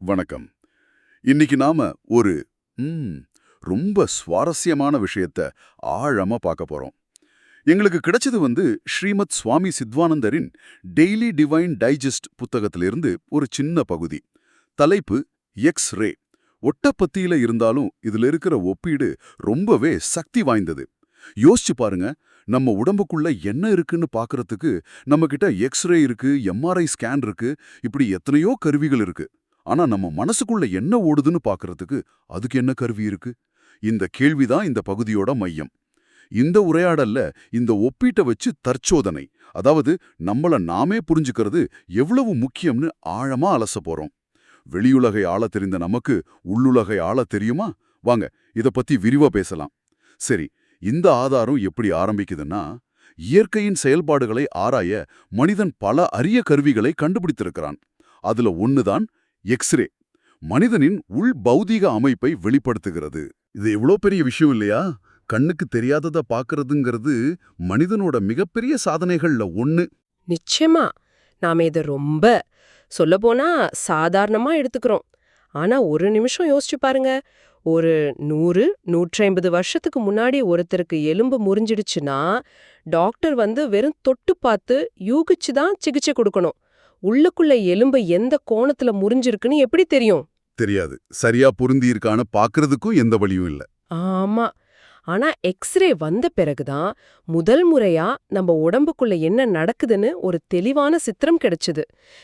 வணக்கம். இன்னைக்கு நாம ஒரு ரொம்ப சுவாரஸ்யமான விஷயத்த ஆழமா பார்க்க போறோம். எங்களுக்கு கிடைச்சது வந்து ஸ்ரீமத் சுவாமி சித்வானந்தரின் டெய்லி டிவைன் டைஜஸ்ட் புத்தகத்திலிருந்து ஒரு சின்ன பகுதி. தலைப்பு எக்ஸ் ரே ஒட்டப்பத்தியில இருந்தாலும் இதுல இருக்கிற ஒப்பீடு ரொம்பவே சக்தி வாய்ந்தது. யோசிச்சு பாருங்க நம்ம உடம்புக்குள்ள என்ன இருக்குன்னு பார்க்கறதுக்கு நம்மகிட்ட எக்ஸ்ரே இருக்கு எம்ஆர்ஐ ஸ்கேன் இருக்கு இப்படி எத்தனையோ கருவிகள் இருக்கு. ஆனா நம்ம மனசுக்குள்ள என்ன ஓடுதுன்னு பாக்குறதுக்கு அதுக்கு என்ன கருவி இருக்கு? இந்த கேள்விதான் இந்த பகுதியோட மையம். இந்த உரையாடல்ல இந்த ஒப்பீட்டை வச்சு தற்சோதனை அதாவது நம்மள நாமே புரிஞ்சுக்கிறது எவ்வளவு முக்கியம்னு ஆழமா அலச போறோம். வெளியுலகை ஆள தெரிந்த நமக்கு உள்ளுலகை ஆள தெரியுமா? வாங்க இத பத்தி விரிவா பேசலாம். சரி இந்த ஆதாரம் எப்படி ஆரம்பிக்குதுன்னா இயற்கையின் செயல்பாடுகளை ஆராய மனிதன் பல அரிய கருவிகளை கண்டுபிடித்திருக்கிறான். அதுல ஒன்னுதான் எக்ஸ்ரே மனிதனின் உள் பௌதீக அமைப்பை வெளிப்படுத்துகிறது. இது எவ்வளோ பெரிய விஷயம் இல்லையா? கண்ணுக்கு தெரியாதத பார்க்கறதுங்கிறது மனிதனோட மிகப்பெரிய சாதனைகள்ல ஒன்று நிச்சயமா. நாம இதை ரொம்ப சொல்லப்போனா சாதாரணமா எடுத்துக்கிறோம். ஆனா ஒரு நிமிஷம் யோசிச்சு பாருங்க. ஒரு நூறு நூற்றி ஐம்பது வருஷத்துக்கு முன்னாடி ஒருத்தருக்கு எலும்பு முறிஞ்சிடுச்சுன்னா டாக்டர் வந்து வெறும் தொட்டு பார்த்து யூகிச்சு தான் சிகிச்சை கொடுக்கணும். உள்ளுக்குள்ள எலும்பு எந்த கோணத்துல முறிஞ்சிருக்குன்னு எப்படி தெரியும்? தெரியாது. சரியா பொருந்தியிருக்கான்னு பார்க்கறதுக்கும் எந்த வழியும் இல்ல. ஆமா. ஆனா எக்ஸ்ரே வந்த பிறகுதான் முதல் முறையா நம்ம உடம்புக்குள்ள என்ன நடக்குதுன்னு ஒரு தெளிவான சித்திரம் கிடைச்சது.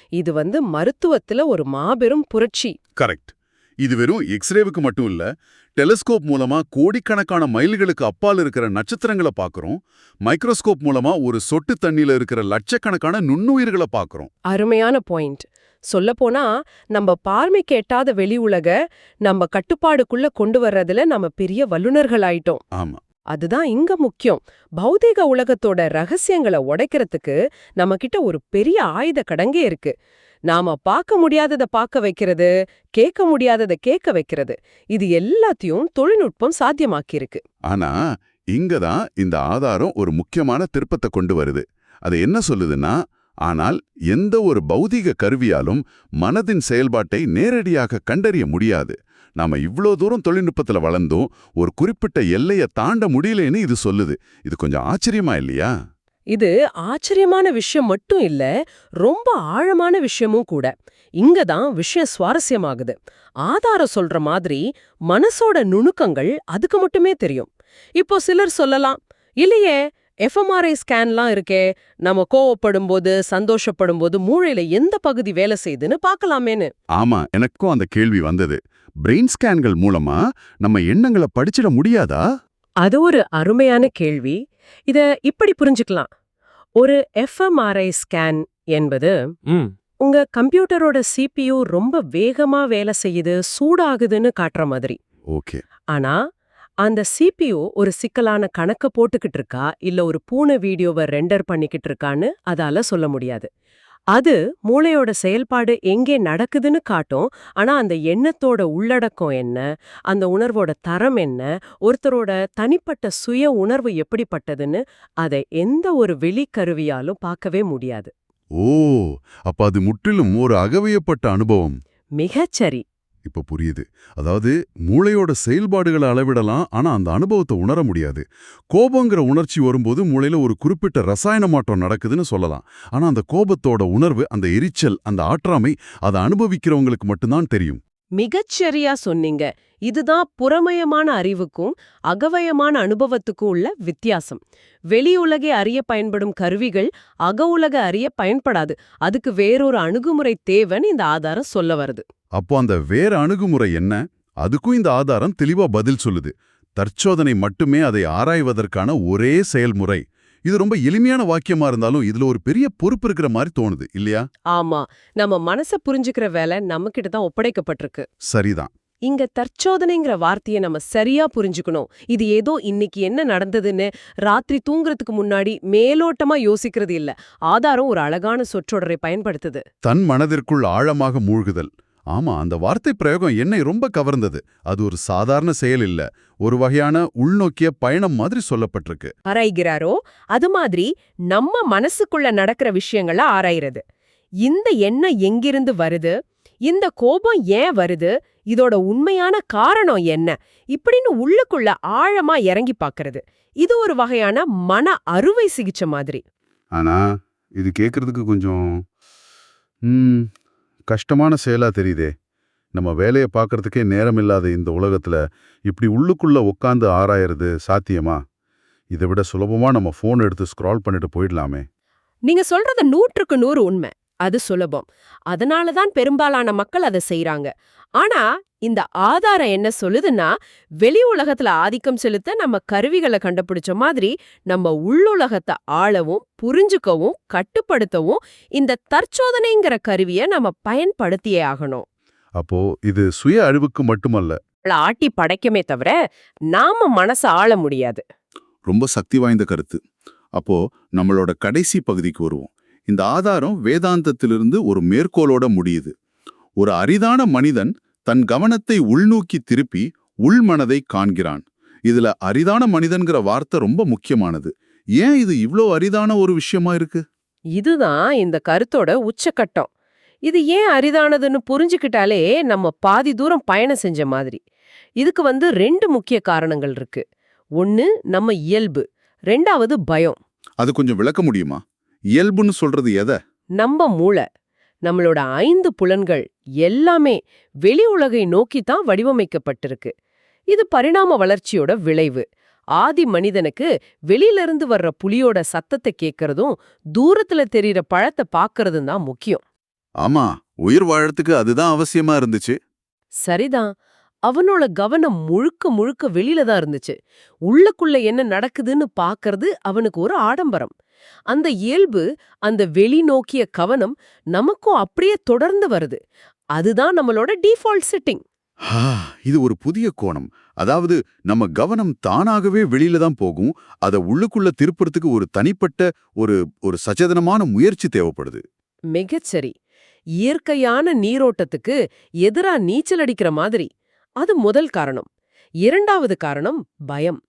இது வந்து மருத்துவத்துல ஒரு மாபெரும் புரட்சி. கரெக்ட். இது வெறும் எக்ஸ்ரேவுக்கு மட்டும் இல்ல டெலிஸ்கோப் மூலமா கோடிக்கணக்கான மைல்களுக்கு அப்பால் இருக்கிற நட்சத்திரங்களை பார்க்கறோம் மைக்ரோஸ்கோப் மூலமா ஒரு சொட்டு தண்ணியில இருக்கிற லட்சக்கணக்கான நுண்ணுயிர்களை பார்க்கறோம் அருமையான பாயிண்ட் சொல்லப்போனா நம்ம பார்வைக்கு எட்டாத வெளி உலக நம்ம கட்டுப்பாடுக்குள்ள கொண்டு வர்றதுல நம்ம பெரிய வல்லுனர்கள் ஆயிட்டோம். ஆமா. அதுதான் இங்க முக்கியம். பௌதீக உலகத்தோட ரகசியங்களை உடைக்கிறதுக்கு நம்ம கிட்ட ஒரு பெரிய ஆயுத கடங்கே இருக்கு. நாம பார்க்க முடியாதத பார்க்க வைக்கிறது கேட்க முடியாதத கேட்க வைக்கிறது. இது எல்லாத்தையும் தொழில்நுட்பம் சாத்தியமாக்கியிருக்கு. ஆனா இங்க தான் இந்த ஆதாரம் ஒரு முக்கியமான திருப்பத்தை கொண்டு வருது. அது என்ன சொல்லுதுன்னா ஆனால் எந்த ஒரு பௌதிக கருவியாலும் மனதின் செயல்பாட்டை நேரடியாக கண்டறிய முடியாது. நாம இவ்ளோ தூரம் தொழில்நுட்பத்துல வளர்ந்தும் ஒரு குறிப்பிட்ட எல்லையை தாண்ட முடியலன்னு இது சொல்லுது. இது கொஞ்சம் ஆச்சரியமா இல்லையா? இது ஆச்சரியமான விஷயம் மட்டும் இல்ல ரொம்ப ஆழமான விஷயமும் கூட. இங்க தான் விஷயம் சுவாரஸ்யமாகுது. ஆதாரம் சொல்ற மாதிரி மனசோட நுணுக்கங்கள் அதுக்கு மட்டுமே தெரியும். இப்போ சிலர் சொல்லலாம் இல்லையே எஃப்எம்ஆர்ஐ ஸ்கேன்லாம் இருக்கே நம்ம கோவப்படும் போது சந்தோஷப்படும் போது மூளையில எந்த பகுதி வேலை செய்யுதுன்னு பார்க்கலாமேன்னு. ஆமா எனக்கும் அந்த கேள்வி வந்தது. பிரெயின் ஸ்கேன்கள் மூலமா நம்ம எண்ணங்களை படிச்சிட முடியாதா? அது ஒரு அருமையான கேள்வி. இத இப்படி புரிஞ்சுக்கலாம். ஒரு எஃப்எம்ஆர்ஐ ஸ்கேன் என்பது உங்க கம்ப்யூட்டரோட சிபியு ரொம்ப வேகமா வேலை செய்யுது சூடாகுதுன்னு காட்டுற மாதிரி. ஓகே. ஆனா அந்த சிபியு ஒரு சிக்கலான கணக்க போட்டுக்கிட்டு இருக்கா இல்ல ஒரு பூனை வீடியோவை ரெண்டர் பண்ணிக்கிட்டு இருக்கான்னு அதால சொல்ல முடியாது. அது மூளையோட செயல்பாடு எங்கே நடக்குதுன்னு காட்டும். ஆனா அந்த எண்ணத்தோட உள்ளடக்கம் என்ன? அந்த உணர்வோட தரம் என்ன? ஒருத்தரோட தனிப்பட்ட சுய உணர்வு எப்படிப்பட்டதுன்னு அதை எந்த ஒரு வெளிக்கருவியாலும் பார்க்கவே முடியாது. ஓ அப்ப அது முற்றிலும் ஒரு அகவியப்பட்ட அனுபவம். மிகச்சரி. இப்ப புரியுது. அதாவது மூளையோட செயல்பாடுகளை அளவிடலாம் ஆனா அந்த அனுபவத்தை உணர முடியாது. கோபங்கிற உணர்ச்சி வரும்போது மூளையில ஒரு குறிப்பிட்ட ரசாயன மாற்றம் நடக்குதுன்னு சொல்லலாம். ஆனா அந்த கோபத்தோட உணர்வு அந்த எரிச்சல் அந்த ஆற்றாமை அதை அனுபவிக்கிறவங்களுக்கு மட்டும்தான் தெரியும். மிகச்சரியா சொன்னீங்க. இதுதான் புறமயமான அறிவுக்கும் அகவயமான அனுபவத்துக்கும் உள்ள வித்தியாசம். வெளியுலகை அறிய பயன்படும் கருவிகள் அக உலக அறிய பயன்படாது. அதுக்கு வேறொரு அணுகுமுறை தேவைன்னு இந்த ஆதாரம் சொல்ல வருது. அப்போ அந்த வேற அணுகுமுறை என்ன? அதுக்கும் இந்த ஆதாரம் தெளிவா பதில் சொல்லுது. தற்சோதனை மட்டுமே அதை ஆராய்வதற்கான ஒரே செயல்முறை. இது ரொம்ப எளிமையான வாக்கியமா இருந்தாலும் இதுல ஒரு பெரிய பொறுப்பு இருக்கிற மாதிரி தோணுது இல்லையா? ஆமா. நம்ம மனச புரிஞ்சுக்கிற வேலை நம்ம கிட்ட தான் ஒப்படைக்கப்பட்டிருக்கு. சரிதான். இங்க தற்சோதனைங்கிற வார்த்தையை நம்ம சரியா புரிஞ்சுக்கணும். இது ஏதோ இன்னைக்கு என்ன நடந்ததுன்னு ராத்திரி தூங்குறதுக்கு முன்னாடி மேலோட்டமா யோசிக்கிறது இல்ல. ஆதாரம் ஒரு அழகான சொற்றொடரை பயன்படுத்துது. தன் மனதிற்குள் ஆழமாக மூழ்குதல். ஆமா அந்த வார்த்தை பிரயோகம் என்னை ரொம்ப கவர்ந்தது. அது ஒரு சாதாரண செயல் இல்ல. ஒரு வகையான உள்நோக்கிய பயணம் மாதிரி சொல்லப்பட்டிருக்கு. ஆராய்கிறாரோ அது மாதிரி நம்ம மனசுக்குள்ள நடக்கிற விஷயங்கள ஆராயிறது. இந்த எண்ணம் எங்கிருந்து வருது? இந்த கோபம் ஏன் வருது? இதோட உண்மையான காரணம் என்ன? இப்படின்னு உள்ளுக்குள்ள ஆழமா இறங்கி பார்க்கறது இது ஒரு வகையான மன அறுவை சிகிச்சை மாதிரி. ஆனா இது கேட்கறதுக்கு கொஞ்சம் கஷ்டமான செயலா தெரியுதே. நம்ம வேலையை பார்க்கறதுக்கே நேரம் இல்லாத இந்த உலகத்துல இப்படி உள்ளுக்குள்ள உட்காந்து ஆராயறது சாத்தியமா? இதை விட சுலபமா நம்ம ஃபோன் எடுத்து ஸ்க்ரால் பண்ணிட்டு போயிடலாமே. நீங்க சொல்றது நூற்றுக்கு நூறு உண்மை. அது சுலபம். அதனால தான் பெரும்பாலான மக்கள் அதை செய்றாங்க. ஆனா இந்த ஆதாரம் என்ன சொல்லுதுன்னா வெளி உலகத்துல ஆதிக்கம் செலுத்த நம்ம கருவிகளை கண்டுபிடிச்ச மாதிரி நம்ம உள்ளுலகத்தை ஆளவும் புரிஞ்சுக்கவும் கட்டுப்படுத்தவும் இந்த தற்சோதனைங்கிற கருவியை நம்ம பயன்படுத்தியே ஆகணும். அப்போ இது சுய அழிவுக்கு மட்டுமல்ல. ஆட்டி படைக்கமே தவிர நாம மனசை ஆள முடியாது. ரொம்ப சக்தி வாய்ந்த கருத்து. அப்போ நம்மளோட கடைசி பகுதிக்கு வருவோம். இந்த ஆதாரம் வேதாந்தத்திலிருந்து ஒரு மேற்கோளோட முடியுது. ஒரு அரிதான மனிதன் தன் கவனத்தை உள்நோக்கி திருப்பி உள்மனதை காண்கிறான். இதுல அரிதான மனிதன்கிற வார்த்தை ரொம்ப முக்கியமானது. ஏன் இது இவ்ளோ அரிதான ஒரு விஷயமா இருக்கு? இதுதான் இந்த கருத்தோட உச்சக்கட்டம். இது ஏன் அரிதானதுன்னு புரிஞ்சுக்கிட்டாலே நம்ம பாதி தூரம் பயணம் செஞ்ச மாதிரி. இதுக்கு வந்து ரெண்டு முக்கிய காரணங்கள் இருக்கு. ஒன்னு நம்ம இயல்பு ரெண்டாவது பயம். அது கொஞ்சம் விளக்க முடியுமா? இயல்புன்னு சொல்றது எதை? நம்ம மூளை நம்மளோட ஐந்து புலன்கள் எல்லாமே வெளி உலகை நோக்கி தான் வடிவமைக்கப்பட்டிருக்கு. இது பரிணாம வளர்ச்சியோட விளைவு. ஆதி மனிதனுக்கு வெளியிலிருந்து வர்ற புலியோட சத்தத்தை கேட்கறதும் தூரத்துல தெரியற பழத்தை பார்க்கறதும் தான் முக்கியம். ஆமா உயிர் வாழறதுக்கு அதுதான் அவசியமா இருந்துச்சு. சரிதான். அவனோட கவனம் முழுக்க முழுக்க வெளியில தான் இருந்துச்சு. உள்ளுக்குள்ள என்ன நடக்குதுன்னு பார்க்கறது அவனுக்கு ஒரு ஆடம்பரம். அந்த இயல்பு அந்த வெளிநோக்கிய கவனம் நமக்கும் அப்படியே தொடர்ந்து வருது. அதுதான் நம்மளோட டிஃபால்ட் செட்டிங். இது ஒரு புதிய கோணம். அதாவது நம்ம கவனம் தானாகவே வெளியில தான் போகும். அத உள்ளுக்குள்ள திருப்புறதுக்கு ஒரு தனிப்பட்ட ஒரு ஒரு சச்சேதனமான முயற்சி தேவைப்படுது. மிகச்சரி. இயற்கையான நீரோட்டத்துக்கு எதிரா நீச்சல் அடிக்கிற மாதிரி. அது முதல் காரணம். இரண்டாவது காரணம் பயம்.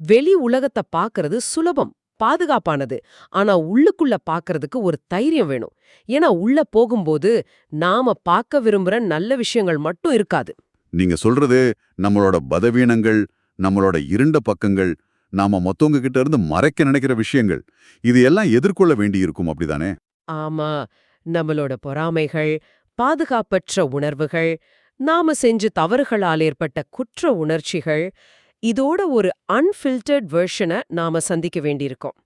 வெளி உலகத்தை பார்க்கறது சுலபம் பாதுகாப்பானது. ஆனா உள்ளுக்குள்ள பார்க்கறதுக்கு ஒரு தைரியம் வேணும். ஏன்னா உள்ள போகும்போது நாம பார்க்க விரும்புற நல்ல விஷயங்கள் மட்டும் இருக்காது. நீங்க சொல்றது நம்மளோட பதவீனங்கள் நம்மளோட இருண்ட பக்கங்கள் நாம மொத்தவங்க கிட்ட இருந்து மறைக்க நினைக்கிற விஷயங்கள் இது எல்லாம் எதிர்கொள்ள வேண்டியிருக்கும் அப்படிதானே? ஆமா. நம்மளோட பொறாமைகள் பாதுகாப்பற்ற உணர்வுகள் நாம செஞ்ச தவறுகளால் ஏற்பட்ட குற்ற உணர்ச்சிகள் இதோட ஒரு அன்ஃபில்டர்ட் வெர்ஷனை நாம சந்திக்க வேண்டியிருக்கோம்.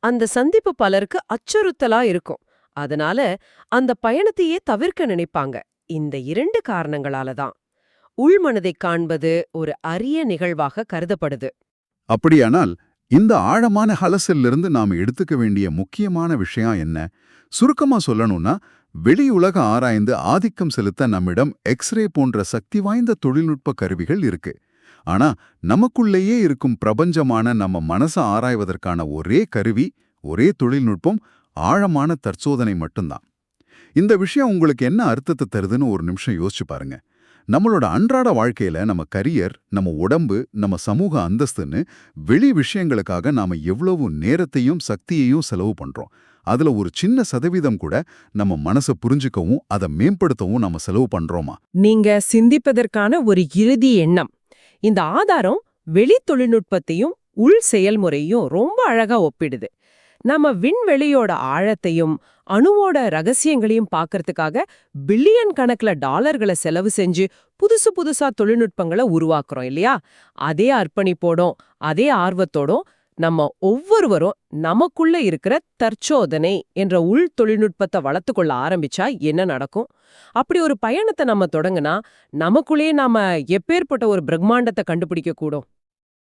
அந்த சந்திப்பு பலருக்கு அச்சுறுத்தலா இருக்கும். அதனால அந்த பயணத்தையே தவிர்க்க நினைப்பாங்க. இந்த இரண்டு காரணங்களால தான். உள்மனதைக் காண்பது ஒரு அரிய நிகழ்வாக கருதப்படுது. அப்படியானால் இந்த ஆழமான ஹலசிலிருந்து நாம எடுத்துக்க வேண்டிய முக்கியமான விஷயம் என்ன? சுருக்கமா சொல்லணும்னா வெளியுலக ஆராய்ந்து ஆதிக்கம் செலுத்த நம்மிடம் எக்ஸ்ரே போன்ற சக்தி வாய்ந்த தொழில்நுட்ப கருவிகள் இருக்கு. ஆனா நமக்குள்ளேயே இருக்கும் பிரபஞ்சமான நம்ம மனச ஆராய்வதற்கான ஒரே கருவி ஒரே தொழில்நுட்பம் ஆழமான தற்சோதனை மட்டும்தான். இந்த விஷயம் உங்களுக்கு என்ன அர்த்தத்தை தருதுன்னு ஒரு நிமிஷம் யோசிச்சு பாருங்க. நம்மளோட அன்றாட வாழ்க்கையில நம்ம கரியர் நம்ம உடம்பு நம்ம சமூக அந்தஸ்துன்னு வெளி விஷயங்களுக்காக நாம எவ்வளவு நேரத்தையும் சக்தியையும் செலவு பண்றோம். அதுல ஒரு சின்ன சதவீதம் கூட நம்ம மனசை புரிஞ்சுக்கவும் அதை மேம்படுத்தவும் நம்ம செலவு பண்றோமா? நீங்க சிந்திப்பதற்கான ஒரு இறுதி எண்ணம். இந்த ஆதாரம் வெளி தொழில்நுட்பத்தையும் உள் செயல்முறையும் ரொம்ப அழகா ஒப்பிடுது. நம்ம விண்வெளியோட ஆழத்தையும் அணுவோட ரகசியங்களையும் பார்க்கறதுக்காக பில்லியன் கணக்குல டாலர்களை செலவு செஞ்சு புதுசு புதுசா தொழில்நுட்பங்களை உருவாக்குறோம் இல்லையா? அதே அர்ப்பணிப்போடும் அதே ஆர்வத்தோடும் நம்ம ஒவ்வொருவரும் நமக்குள்ள இருக்கிற தற்சோதனை என்ற உள் தொழில்நுட்பத்தை வளர்த்துக்கொள்ள ஆரம்பிச்சா என்ன நடக்கும்? அப்படி ஒரு பயணத்தை நம்ம தொடங்குனா நமக்குள்ளேயே நாம எப்பேற்பட்ட ஒரு பிரம்மாண்டத்தை கண்டுபிடிக்க கூடும்